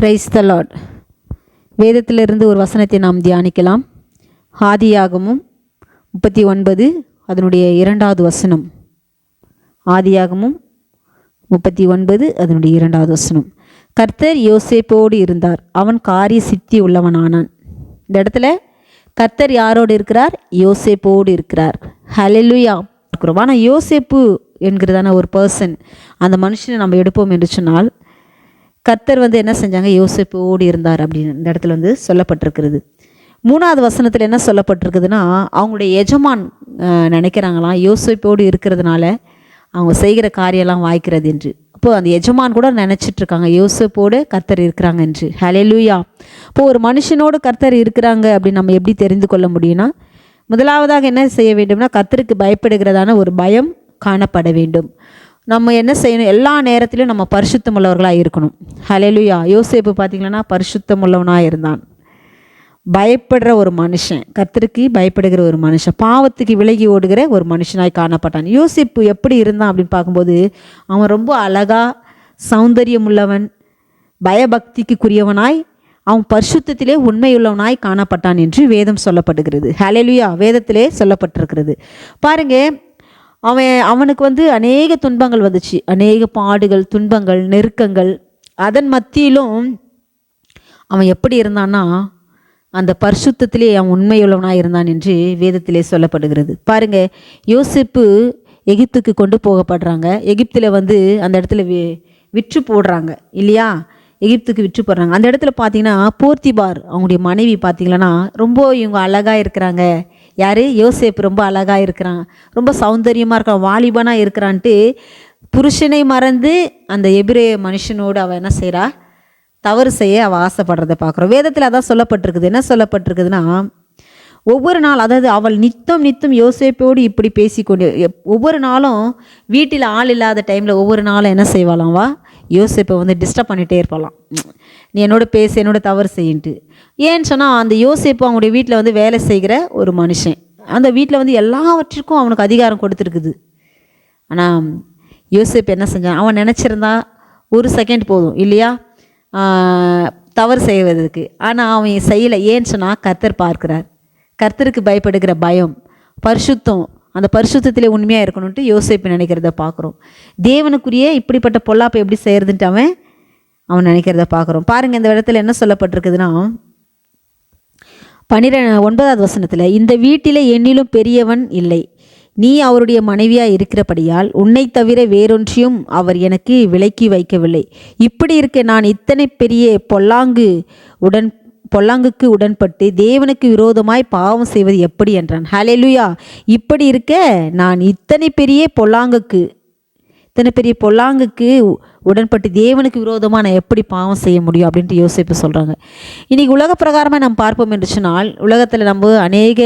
Praise the Lord வேதத்திலிருந்து ஒரு வசனத்தை நாம் தியானிக்கலாம். ஆதியாகமும் முப்பத்தி ஒன்பது அதனுடைய இரண்டாவது வசனம். ஆதியாகமும் முப்பத்தி ஒன்பது அதனுடைய இரண்டாவது வசனம். கர்த்தர் யோசேப்போடு இருந்தார். அவன் காரிய சித்தி உள்ளவனானான். இந்த இடத்துல கர்த்தர் யாரோடு இருக்கிறார்? யோசேப்போடு இருக்கிறார். ஹலெலுயா இருக்கிறோம் ஆனால் யோசேப்பு என்கிறதான ஒரு பர்சன் அந்த மனுஷனை நம்ம எடுப்போம் என்று சொன்னால் கர்த்தர் வந்து என்ன செஞ்சாங்க? யோசேப்போடு இருந்தார் அப்படின்னு இந்த இடத்துல வந்து சொல்லப்பட்டிருக்கிறது. மூணாவது வசனத்தில் என்ன சொல்லப்பட்டிருக்குதுன்னா அவங்களுடைய எஜமான் நினைக்கிறாங்களாம் யோசிப்போடு இருக்கிறதுனால அவங்க செய்கிற காரியம்லாம் வாய்க்கிறது என்று. அப்போது அந்த எஜமான் கூட நினச்சிட்ருக்காங்க இருக்காங்க கர்த்தர் இருக்கிறாங்க என்று. ஹலே லூயா இப்போது ஒரு மனுஷனோடு கர்த்தர் இருக்கிறாங்க அப்படின்னு நம்ம எப்படி தெரிந்து கொள்ள முடியும்னா முதலாவதாக என்ன செய்ய வேண்டும்னா கர்த்தருக்கு பயப்படுகிறதான ஒரு பயம் காணப்பட வேண்டும். நம்ம என்ன செய்யணும்? எல்லா நேரத்திலும் நம்ம பரிசுத்தம் உள்ளவர்களாக இருக்கணும். ஹலெலுயா யோசேப்பு பார்த்திங்கன்னா பரிசுத்தம் உள்ளவனாக இருந்தான். பயப்படுற ஒரு மனுஷன் கர்த்தருக்கு பயப்படுகிற ஒரு மனுஷன் பாவத்துக்கு விலகி ஓடுகிற ஒரு மனுஷனாய் காணப்பட்டான். யோசிப்பு எப்படி இருந்தான் அப்படின்னு பார்க்கும்போது அவன் ரொம்ப அழகா சௌந்தரியம் உள்ளவன் பயபக்திக்குரியவனாய் அவன் பரிசுத்தத்திலே உண்மையுள்ளவனாய் காணப்பட்டான் என்று வேதம் சொல்லப்படுகிறது. ஹலெலுயா வேதத்திலே சொல்லப்பட்டிருக்கிறது. பாருங்க அவன் அவனுக்கு வந்து அநேக துன்பங்கள் வந்துச்சு. அநேக பாடுகள் துன்பங்கள் நெருக்கங்கள். அதன் மத்தியிலும் அவன் எப்படி இருந்தான்னா அந்த பரிசுத்தத்திலே அவன் உண்மையுள்ளவனாக இருந்தான் என்று வேதத்திலே சொல்லப்படுகிறது. பாருங்க யோசிப்பு எகிப்துக்கு கொண்டு போகப்படுறாங்க. எகிப்தில் வந்து அந்த இடத்துல வி விற்று போடுறாங்க இல்லையா? எகிப்துக்கு விற்று போடுறாங்க. அந்த இடத்துல பார்த்தீங்கன்னா போர்த்திபார் அவங்களுடைய மனைவி பார்த்தீங்கன்னா ரொம்ப இவங்க அழகாக இருக்கிறாங்க. யார்? யோசேப்பு ரொம்ப அழகாக இருக்கிறான். ரொம்ப சௌந்தரியமாக இருக்கான் வாலிபனாக இருக்கிறான்ட்டு புருஷனை மறந்து அந்த எபிரே மனுஷனோடு அவள் என்ன செய்கிறா தவறு செய்ய அவள் ஆசைப்படுறதை பார்க்குறோம். வேதத்தில் அதான் சொல்லப்பட்டிருக்குது. என்ன சொல்லப்பட்டிருக்குதுன்னா ஒவ்வொரு நாள் அதாவது அவள் நித்தம் நித்தம் யோசேப்போடு இப்படி பேசிக்கொண்டு எப்- ஒவ்வொரு நாளும் வீட்டில் ஆள் இல்லாத டைமில் ஒவ்வொரு நாளும் என்ன செய்வாளாம்? வா யோசேப்பை வந்து டிஸ்டர்ப் பண்ணிகிட்டே இருப்பாளாம். நீ என்னோட பேசு என்னோட தவறு செய்யின்ட்டு. ஏன்னு சொன்னால் அந்த யோசிப்பு அவங்களுடைய வீட்டில் வந்து வேலை செய்கிற ஒரு மனுஷன். அந்த வீட்டில் வந்து எல்லாவற்றிற்கும் அவனுக்கு அதிகாரம் கொடுத்துருக்குது. ஆனால் யோசேப் என்ன செஞ்சான்? அவன் நினச்சிருந்தா ஒரு செகண்ட் போதும் இல்லையா? தவறு செய்வதற்கு. ஆனால் அவன் செய்யலை. ஏன்னு சொன்னால் கர்த்தர் பார்க்கிறார். கர்த்தருக்கு பயப்படுகிற பயம் பரிசுத்தம் அந்த பரிசுத்தத்தில் உண்மையாக இருக்கணும்ட்டு யோசிப்பு நினைக்கிறத பார்க்குறோம். தேவனுக்குரிய இப்படிப்பட்ட பொல்லாப்பை எப்படி செய்கிறதுன்ட்டு அவன் அவன் நினைக்கிறத பார்க்குறோம். பாருங்கள் இந்த இடத்துல என்ன சொல்லப்பட்டிருக்குதுன்னா பன்னிர ஒன்பதாவது வசனத்தில் இந்த வீட்டில் என்னிலும் பெரியவன் இல்லை. நீ அவருடைய மனைவியாக இருக்கிறபடியால் உன்னை தவிர வேறொன்றையும் அவர் எனக்கு விலக்கி வைக்கவில்லை. இப்படி இருக்க நான் இத்தனை பெரிய பொல்லாங்கு உடன் பொல்லாங்குக்கு உடன்பட்டு தேவனுக்கு விரோதமாய் பாவம் செய்வது எப்படி என்றான். ஹலெலுயா இப்படி இருக்க நான் இத்தனை பெரிய பொல்லாங்குக்கு இத்தனை பெரிய பொல்லாங்குக்கு உடன்பட்டு தேவனுக்கு விரோதமாக நான் எப்படி பாவம் செய்ய முடியும் அப்படின்ட்டு யோசிப்பு சொல்கிறாங்க இன்றைக்கி உலக பிரகாரமாக நாம் பார்ப்போம் என்று சொன்னால் உலகத்தில் நம்ம அநேக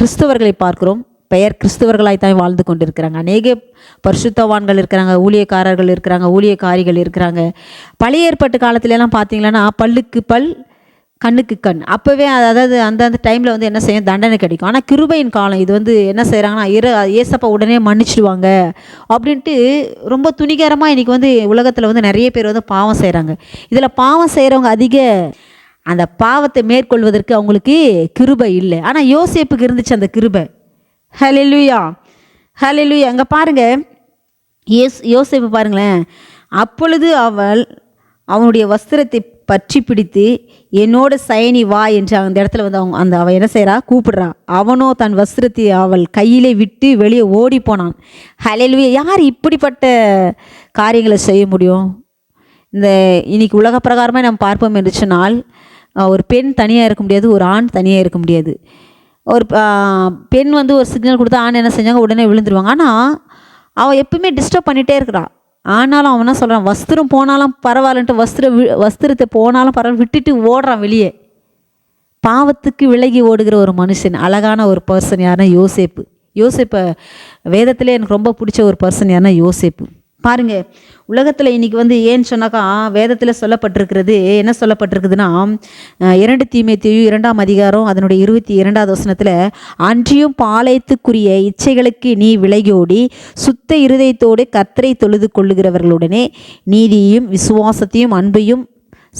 கிறிஸ்தவர்களை பார்க்கிறோம். பெயர் கிறிஸ்தவர்களாய்த்தான் வாழ்ந்து கொண்டிருக்கிறாங்க. அநேக பரிசுத்தவான்கள் இருக்கிறாங்க ஊழியக்காரர்கள் இருக்கிறாங்க ஊழியக்காரிகள் இருக்கிறாங்க. பழைய ஏற்பாட்டு காலத்துலலாம் பார்த்தீங்கன்னா பல்லுக்கு பல் கண்ணுக்கு கண். அப்போவே அதாவது அந்த அந்த டைமில் வந்து என்ன செய்யும் தண்டனை கிடைக்கும். ஆனால் கிருபையின் காலம். இது வந்து என்ன செய்கிறாங்கன்னா இரு ஏசப்பா உடனே மன்னிச்சிடுவாங்க அப்படின்ட்டு ரொம்ப துணிகரமாக இன்றைக்கி வந்து உலகத்தில் வந்து நிறைய பேர் வந்து பாவம் செய்கிறாங்க இதில் பாவம் செய்கிறவங்க அதிக அந்த பாவத்தை மேற்கொள்வதற்கு அவங்களுக்கு கிருபை இல்லை. ஆனால் யோசேப்புக்கு இருந்துச்சு அந்த கிருபை. ஹலெலுயா ஹலெலுயா அங்கே பாருங்கள் யோஸ் யோசிப்பு பாருங்களேன். அப்பொழுது அவள் அவனுடைய வஸ்திரத்தை பற்றி பிடித்து என்னோட சயனி வா என்று அந்த இடத்துல வந்து அவங்க அந்த அவள் என்ன செய்கிறா கூப்பிடுறா. அவனோ தன் வஸ்திரத்தை அவள் கையிலே விட்டு வெளியே ஓடி போனான். ஹலெலுயா யார் இப்படிப்பட்ட காரியங்களை செய்ய முடியும்? இந்த இன்னைக்கு உலக பிரகாரமாக நம்ம பார்ப்போம் என்று சொன்னால் ஒரு பெண் தனியாக இருக்க முடியாது ஒரு ஆண் தனியாக இருக்க முடியாது. ஒரு பெண் வந்து ஒரு சிக்னல் கொடுத்தா ஆண் என்ன செஞ்சாங்க? உடனே விழுந்துருவாங்க. ஆனால் அவள் எப்பவுமே டிஸ்டர்ப் பண்ணிகிட்டே இருக்கிறாள் ஆனாலும் அவன் என்ன சொல்கிறான் வஸ்திரம் போனாலும் பரவாயில்லன்ட்டு வஸ்திரம் வி- வஸ்திரத்தை போனாலும் பரவாயில்ல விட்டுட்டு ஓடுறான் வெளியே. பாவத்துக்கு விலகி ஓடுகிற ஒரு மனுஷன் அழகான ஒரு பர்சன் யாருன்னா யோசேப்பு. யோசேப்பை வேதத்திலே எனக்கு ரொம்ப பிடிச்ச ஒரு பர்சன் யாருன்னா யோசேப்பு. பாருங்க உலகத்தில் இன்னைக்கு வந்து ஏன்னு சொன்னாக்கா வேதத்தில் சொல்லப்பட்டிருக்கிறது என்ன சொல்லப்பட்டிருக்குதுன்னா இரண்டு இரண்டு தீமைத்தையும் இரண்டாம் அதிகாரம் அதனுடைய இருபத்தி இரண்டாவது வசனத்தில் அன்றியும் பாளையத்துக்குரிய இச்சைகளுக்கு நீ விலகியோடி சுத்த இருதயத்தோடு கத்தரை தொழுது கொள்ளுகிறவர்களுடனே நீதியையும் விசுவாசத்தையும் அன்பையும்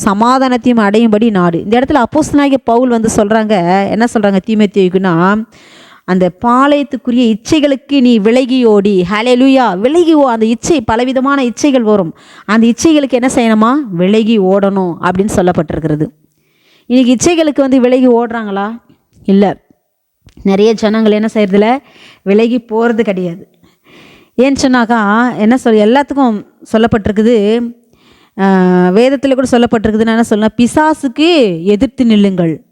சமாதானத்தையும் அடையும்படி நாடு. இந்த இடத்துல அப்போஸ்தலனாகிய பவுல் வந்து சொல்கிறாங்க என்ன சொல்கிறாங்க தீமேத்தியுக்குன்னா அந்த பாளையத்துக்குரிய இச்சைகளுக்கு நீ விலகி ஓடி ஹalleluya விலகி ஓ அந்த இச்சை பலவிதமான இச்சைகள் வரும். அந்த இச்சைகளுக்கு என்ன செய்யணுமா? விலகி ஓடணும் அப்படின்னு சொல்லப்பட்டிருக்கிறது. இன்னைக்கு இச்சைகளுக்கு வந்து விலகி ஓடுறாங்களா? இல்லை. நிறைய ஜனங்கள் என்ன செய்யறதில்ல? விலகி போகிறது கிடையாது. ஏன்னு சொன்னாக்கா என்ன சொல் எல்லாத்துக்கும் சொல்லப்பட்டிருக்குது. வேதத்தில் கூட சொல்லப்பட்டிருக்குதுன்னு என்ன சொல்லலாம் பிசாசுக்கு எதிர்த்து நில்லுங்கள்.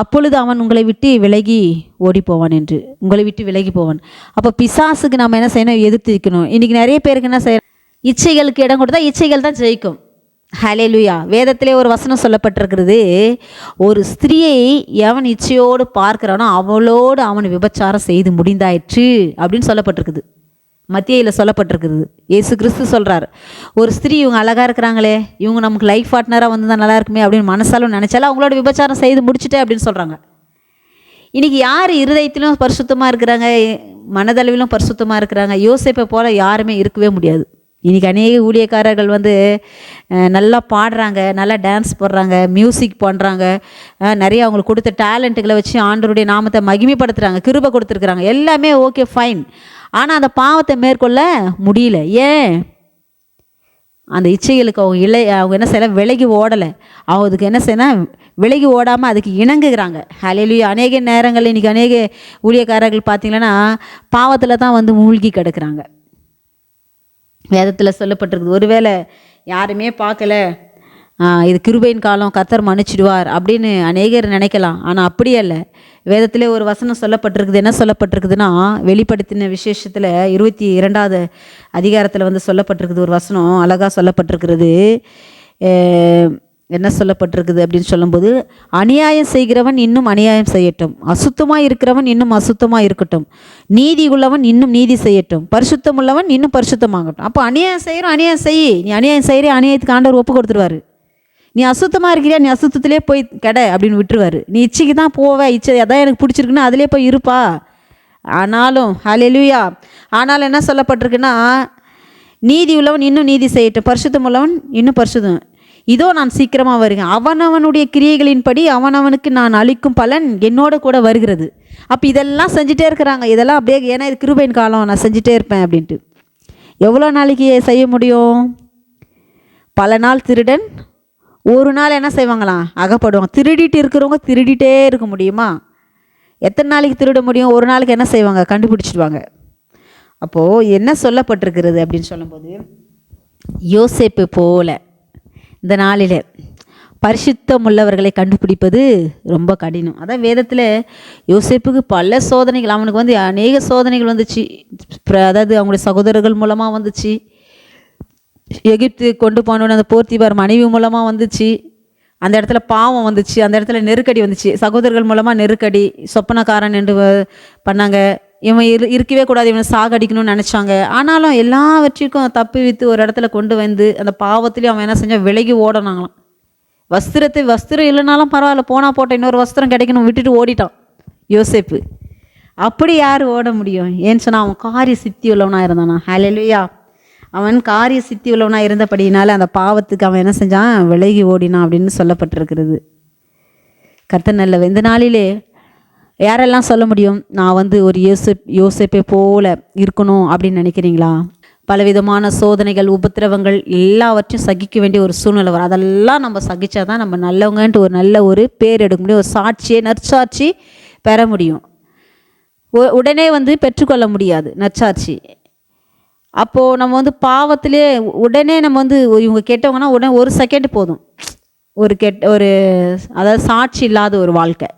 அப்பொழுது அவன் உங்களை விட்டு விலகி ஓடி போவான் என்று. உங்களை விட்டு விலகி போவான். அப்போ பிசாசுக்கு நம்ம என்ன செய்யணும்? எதிர்த்து நிற்கணும் இன்றைக்கி நிறைய பேருக்கு என்ன செய்ய இச்சைகளுக்கு இடம் கொடுத்தா இச்சைகள் தான் ஜெயிக்கும். ஹalleluya வேதத்திலே ஒரு வசனம் சொல்லப்பட்டிருக்கிறது. ஒரு ஸ்திரியை எவன் இச்சையோடு பார்க்கிறானோ அவளோடு அவன் விபச்சாரம் செய்து முடிந்தாயிற்று அப்படின்னு சொல்லப்பட்டிருக்குது. மத்தியில் சொல்லப்பட்டிருக்குது. இயேசு கிறிஸ்து சொல்கிறார் ஒரு ஸ்திரீ இவங்க அழகாக இருக்கிறாங்களே இவங்க நமக்கு லைஃப் பார்ட்னராக வந்து நல்லா இருக்குமே அப்படின்னு மனசாலும் நினச்சாலும் அவங்களோட விபச்சாரம் செய்து முடிச்சுட்டே அப்படின்னு சொல்கிறாங்க இன்றைக்கி யார் இருதயத்திலும் பரிசுத்தமாக இருக்கிறாங்க? மனதளவிலும் பரிசுத்தமாக இருக்கிறாங்க? யோசிப்பை போல் யாருமே இருக்கவே முடியாது. இன்றைக்கி அநேக ஊழியக்காரர்கள் வந்து நல்லா பாடுறாங்க நல்லா டான்ஸ் போடுறாங்க மியூசிக் பண்ணுறாங்க நிறைய அவங்களுக்கு கொடுத்த டேலண்ட்டுகளை வச்சு ஆண்டருடைய நாமத்தை மகிமைப்படுத்துகிறாங்க கிருபை கொடுத்துருக்குறாங்க. எல்லாமே ஓகே ஃபைன் ஆனால் அந்த பாவத்தை மேற்கொள்ள முடியல. ஏன்? அந்த இச்சைகளுக்கு அவங்க இலை அவங்க என்ன செய்யல? விலகி ஓடலை. அவங்க அதுக்கு என்ன செய்யணும் விலகி ஓடாமல் அதுக்கு இணங்குகிறாங்க. அலையிலேயே அநேக நேரங்கள் இன்றைக்கி அநேக ஊழியக்காரர்கள் பார்த்தீங்கன்னா பாவத்தில் தான் வந்து மூழ்கி கிடக்குறாங்க. வேதத்தில் சொல்லப்பட்டிருக்குது. ஒருவேளை யாருமே பார்க்கல. இது கிருபையின் காலம் கத்தர் மன்னிச்சிடுவார் அப்படின்னு அநேகர் நினைக்கலாம். ஆனால் அப்படியே இல்லை வேதத்திலே ஒரு வசனம் சொல்லப்பட்டிருக்குது. என்ன சொல்லப்பட்டிருக்குதுன்னா வெளிப்படுத்தின விசேஷத்தில் இருபத்தி இரண்டாவது அதிகாரத்தில் வந்து சொல்லப்பட்டிருக்குது ஒரு வசனம். அழகாக சொல்லப்பட்டிருக்கிறது. என்ன சொல்லப்பட்டிருக்குது அப்படின்னு சொல்லும்போது அநியாயம் செய்கிறவன் இன்னும் அநியாயம் செய்யட்டும். அசுத்தமாக இருக்கிறவன் இன்னும் அசுத்தமாக இருக்கட்டும். நீதி உள்ளவன் இன்னும் நீதி செய்யட்டும். பரிசுத்தம் உள்ளவன் இன்னும் பரிசுத்தமாகட்டும். அப்போ அநியாயம் செய்கிறோம் அநியாயம் செய். நீ அநியாயம் செய்கிற அநியாயத்துக்கு ஆண்டவர் ஒப்பு கொடுத்துருவாரு. நீ அசுத்தமாக இருக்கிறியா? நீ அசுத்தத்திலே போய் கடை அப்படின்னு விட்டுருவார். நீ இச்சைக்கு தான் போவ இச்சை எதாவது எனக்கு பிடிச்சிருக்குன்னா அதிலே போய் இருப்பா. ஆனாலும் ஹலெலுயா ஆனாலும் என்ன சொல்லப்பட்டிருக்குன்னா நீதி உள்ளவன் இன்னும் நீதி செய்யட்டும் பரிசுத்தம் உள்ளவன் இன்னும் பரிசுத்தம். இதோ நான் சீக்கிரமாக வருகிறேன். அவனவனுடைய கிரியைகளின்படி அவனவனுக்கு நான் அளிக்கும் பலன் என்னோட கூட வருகிறது. அப்போ இதெல்லாம் செஞ்சுட்டே இருக்கிறாங்க. இதெல்லாம் அப்படியே ஏன்னா இது கிருபையின் காலம். நான் செஞ்சுட்டே இருப்பேன் அப்படின்ட்டு. எவ்வளோ நாளைக்கு செய்ய முடியும்? பல நாள் திருடன் ஒரு நாள் என்ன செய்வாங்களாம்? அகப்படுவாங்க. திருடிட்டு இருக்கிறவங்க திருடிட்டே இருக்க முடியுமா? எத்தனை நாளைக்கு திருட முடியும்? ஒரு நாளைக்கு என்ன செய்வாங்க? கண்டுபிடிச்சிடுவாங்க. அப்போது என்ன சொல்லப்பட்டிருக்கிறது அப்படின்னு சொல்லும்போது யோசேப்பு போல இந்த நாளில் பரிசுத்தம் உள்ளவர்களை கண்டுபிடிப்பது ரொம்ப கடினம். அதான் வேதத்தில் யோசேப்புக்கு பல சோதனைகள் அவனுக்கு வந்து அநேக சோதனைகள் வந்துச்சு. அதாவது அவங்களுடைய சகோதரர்கள் மூலமாக வந்துச்சு. எகிப்து கொண்டு போனோன்னு அந்த போர்த்திபார் மனைவி மூலமாக வந்துச்சு. அந்த இடத்துல பாவம் வந்துச்சு. அந்த இடத்துல நெருக்கடி வந்துச்சு. சகோதரர்கள் மூலமாக நெருக்கடி சொப்பனக்காரன் என்று பண்ணாங்க. இவன் இரு இருக்கவே கூடாது. இவனை சாகடிக்கணும்னு நினச்சாங்க. ஆனாலும் எல்லாவற்றிற்கும் தப்பி வித்து ஒரு இடத்துல கொண்டு வந்து அந்த பாவத்துலேயும் அவன் என்ன செஞ்சான்? விலகி ஓடனாங்களாம். வஸ்திரத்தை வஸ்திரம் இல்லைனாலும் பரவாயில்ல. போனால் போட்ட இன்னொரு வஸ்திரம் கிடைக்கணும். விட்டுட்டு ஓடிட்டான் யோசேப்பு. அப்படி யார் ஓட முடியும்? ஏன்னு சொன்னால் அவன் காரிய சித்தி உள்ளவனாக இருந்தானா? ஹalleluya. அவன் காரிய சித்தி உள்ளவனாக இருந்தபடியினால அந்த பாவத்துக்கு அவன் என்ன செஞ்சான்? விலகி ஓடினான் அப்படின்னு சொல்லப்பட்டிருக்கிறது. கர்த்தர் நல்லவர் இந்த நாளிலே யாரெல்லாம் சொல்ல முடியும்? நான் வந்து ஒரு யோசப் யோசிப்பை போல இருக்கணும் அப்படின்னு நினைக்கிறீங்களா? பலவிதமான சோதனைகள் உபத்திரவங்கள் எல்லாவற்றையும் சகிக்க வேண்டிய ஒரு சூழ்நிலை வரும். அதெல்லாம் நம்ம சகிச்சாதான் நம்ம நல்லவங்கன்ட்டு ஒரு நல்ல ஒரு பேர் எடுக்க முடியும் ஒரு சாட்சியை நற்சாட்சி பெற முடியும். உடனே வந்து பெற்றுக்கொள்ள முடியாது நற்சாட்சி. அப்போது நம்ம வந்து பாவத்திலே உடனே நம்ம வந்து இவங்க கெட்டவங்கன்னா உடனே ஒரு செகண்ட் போதும். ஒரு கெட் ஒரு அதாவது சாட்சி இல்லாத ஒரு வாழ்க்கை.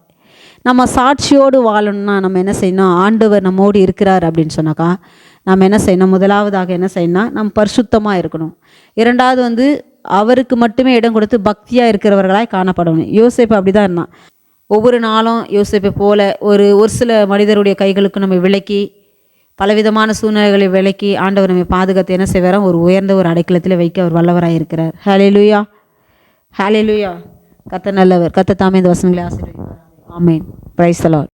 நம்ம சாட்சியோடு வாழணும்னா நம்ம என்ன செய்யணும்? ஆண்டவர் நம்மோடு இருக்கிறார் அப்படின்னு சொன்னாக்கா நம்ம என்ன செய்யணும்? முதலாவதாக என்ன செய்யணும்னா நம்ம பரிசுத்தமாக இருக்கணும். இரண்டாவது வந்து அவருக்கு மட்டுமே இடம் கொடுத்து பக்தியாக இருக்கிறவர்களாய் காணப்படணும். யோசிப்பு அப்படி தான் இருந்தான். ஒவ்வொரு நாளும் யோசிப்பை போல ஒரு ஒரு சில மனிதருடைய கைகளுக்கு நம்ம விளக்கி பலவிதமான சூழ்நிலைகளை விலக்கி ஆண்டவர் நம்மை பாதுகாத்து என்ன செய்வாராம் ஒரு உயர்ந்த ஒரு அடைக்கலத்தில் வைக்க அவர் வல்லவராக இருக்கிறார். ஹalleluya லூயா கத்த நல்லவர். கத்த தாமே இந்த வசனங்களை ஆசீர்வதிப்பார் ஆமேன் பிரைஸ் அலால்